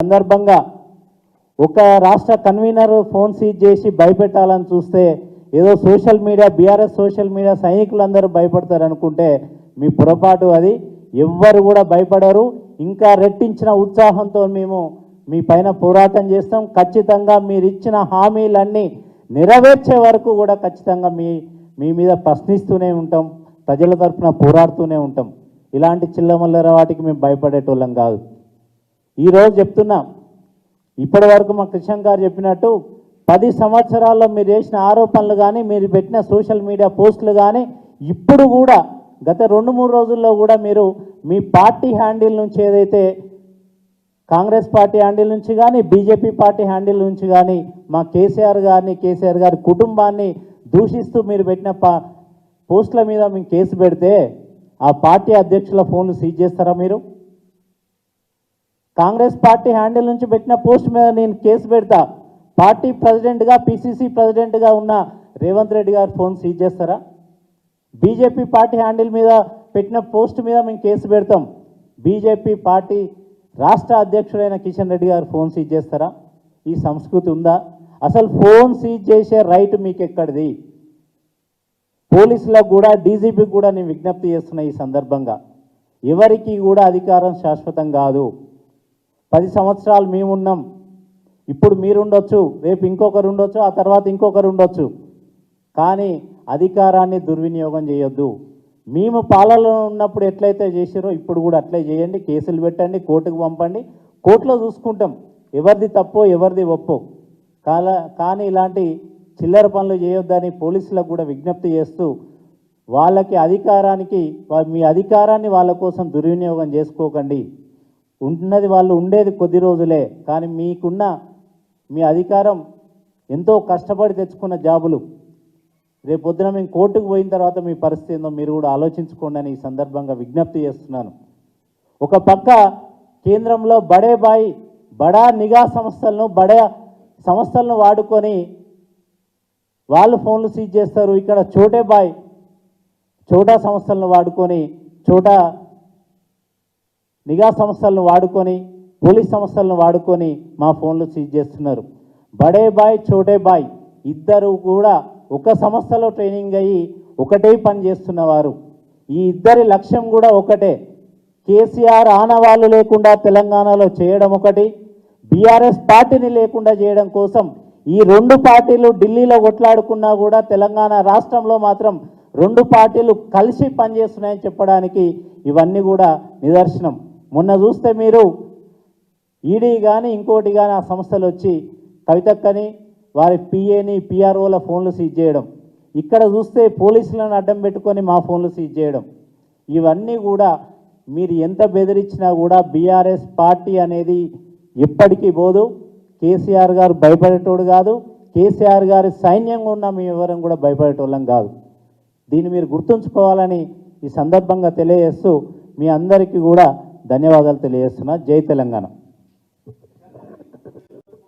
సందర్భంగా ఒక రాష్ట్ర కన్వీనర్ ఫోన్ సీజ్ చేసి భయపెట్టాలని చూస్తే ఏదో social media BRS social media సైనికులందరూ భయపడతారు అనుకుంటే మీ పొరపాటు అది. ఎవ్వరు కూడా భయపడరు. ఇంకా రెట్టించిన ఉత్సాహంతో మేము మీ పైన పోరాటం చేస్తాం. ఖచ్చితంగా మీరు ఇచ్చిన హామీలన్నీ నెరవేర్చే వరకు కూడా ఖచ్చితంగా మీ మీ మీద ప్రశ్నిస్తూనే ఉంటాం. ప్రజల తరఫున పోరాడుతూనే ఉంటాం. ఇలాంటి చిల్లమల్లర వాటికి మేము భయపడేటోళ్ళం కాదు. ఈరోజు చెప్తున్నా. ఇప్పటి వరకు మా కృష్ణ గారు చెప్పినట్టు పది సంవత్సరాల్లో మీరు చేసిన ఆరోపణలు కానీ మీరు పెట్టిన సోషల్ మీడియా పోస్టులు కానీ ఇప్పుడు కూడా గత రెండు మూడు రోజుల్లో కూడా మీరు మీ పార్టీ హ్యాండిల్ నుంచి ఏదైతే కాంగ్రెస్ పార్టీ హ్యాండిల్ నుంచి కానీ బీజేపీ పార్టీ హ్యాండిల్ నుంచి కానీ మా కేసీఆర్ గారిని కేసీఆర్ గారి కుటుంబాన్ని దూషిస్తూ మీరు పెట్టిన పా పోస్టుల మీద మేము కేసు పెడితే ఆ పార్టీ అధ్యక్షుల ఫోన్లు సీజ్ చేస్తారా మీరు? కాంగ్రెస్ పార్టీ హ్యాండిల్ నుంచి పెట్టిన పోస్ట్ మీద నేను కేసు పెడతా. పార్టీ ప్రెసిడెంట్గా పిసిసి ప్రెసిడెంట్గా ఉన్న రేవంత్ రెడ్డి గారు ఫోన్ సీజ్ చేస్తారా? బీజేపీ పార్టీ హ్యాండిల్ మీద పెట్టిన పోస్ట్ మీద మేము కేసు పెడతాం. బీజేపీ పార్టీ రాష్ట్ర అధ్యక్షుడైన కిషన్ రెడ్డి గారు ఫోన్ సీజ్ చేస్తారా? ఈ సంస్కృతి ఉందా? అసలు ఫోన్ సీజ్ చేసే రైట్ మీకు ఎక్కడిది పోలీసులకు కూడా డీజీపీకి కూడా నేను విజ్ఞప్తి చేస్తున్నా ఈ సందర్భంగా. ఎవరికి కూడా అధికారం శాశ్వతం కాదు. పది సంవత్సరాలు మేమున్నాం. ఇప్పుడు మీరు ఉండొచ్చు రేపు ఇంకొకరు ఉండొచ్చు ఆ తర్వాత ఇంకొకరు ఉండొచ్చు కానీ అధికారాన్ని దుర్వినియోగం చేయొద్దు. మేము పాలనలో ఉన్నప్పుడు ఎట్లయితే చేసారో ఇప్పుడు కూడా అట్లే చేయండి. కేసులు పెట్టండి కోర్టుకు పంపండి. కోర్టులో చూసుకుంటాం ఎవరిది తప్పో ఎవరిది ఒప్పో. కాల కానీ ఇలాంటి చిల్లర పనులు చేయొద్దని పోలీసులకు కూడా విజ్ఞప్తి చేస్తూ వాళ్ళకి అధికారానికి మీ అధికారాన్ని వాళ్ళ కోసం దుర్వినియోగం చేసుకోకండి. ఉన్నది వాళ్ళు ఉండేది కొద్ది రోజులే కానీ మీకున్న మీ అధికారం ఎంతో కష్టపడి తెచ్చుకున్న జాబులు. రేపు మేము కోర్టుకు పోయిన తర్వాత మీ పరిస్థితి ఏందో మీరు కూడా ఆలోచించుకోండి అని ఈ సందర్భంగా విజ్ఞప్తి చేస్తున్నాను. ఒక పక్క కేంద్రంలో బడే బాయి బడా నిఘా సంస్థలను బడా సంస్థలను వాడుకొని వాళ్ళు ఫోన్లు సీజ్ చేస్తారు. ఇక్కడ చోటే బాయ్ చోటా సంస్థలను వాడుకొని చోటా నిఘా సంస్థలను వాడుకొని పోలీస్ సంస్థలను వాడుకొని మా ఫోన్లు సీజ్ చేస్తున్నారు. బడే బాయ్ చోటే బాయ్ ఇద్దరు కూడా ఒక సంస్థలో ట్రైనింగ్ అయ్యి ఒకటే పని చేస్తున్నవారు. ఈ ఇద్దరి లక్ష్యం కూడా ఒకటే. కేసీఆర్ ఆనవాళ్ళు లేకుండా తెలంగాణలో చేయడం ఒకటి. బీఆర్ఎస్ పార్టీని లేకుండా చేయడం కోసం ఈ రెండు పార్టీలు ఢిల్లీలో కొట్లాడుకున్నా కూడా తెలంగాణ రాష్ట్రంలో మాత్రం రెండు పార్టీలు కలిసి పనిచేస్తున్నాయని చెప్పడానికి ఇవన్నీ కూడా నిదర్శనం. మొన్న చూస్తే మీరు ఈడీ కానీ ఇంకోటి కానీ ఆ సంస్థలు వచ్చి కవితక్కని వారి పిఏని పిఆర్ఓల ఫోన్లు సీజ్ చేయడం. ఇక్కడ చూస్తే పోలీసులను అడ్డం పెట్టుకొని మా ఫోన్లు సీజ్ చేయడం. ఇవన్నీ కూడా మీరు ఎంత బెదిరించినా కూడా బీఆర్ఎస్ పార్టీ అనేది ఎప్పటికీ పోదు. కేసీఆర్ గారు భయపడేటోడు కాదు. కేసీఆర్ గారి సైన్యంగా ఉన్న మీ ఎవరం కూడా భయపడేటోళ్ళం కాదు. దీన్ని మీరు గుర్తుంచుకోవాలని ఈ సందర్భంగా తెలియజేస్తూ మీ అందరికీ కూడా ధన్యవాదాలు తెలియజేస్తున్నా. జై తెలంగాణ.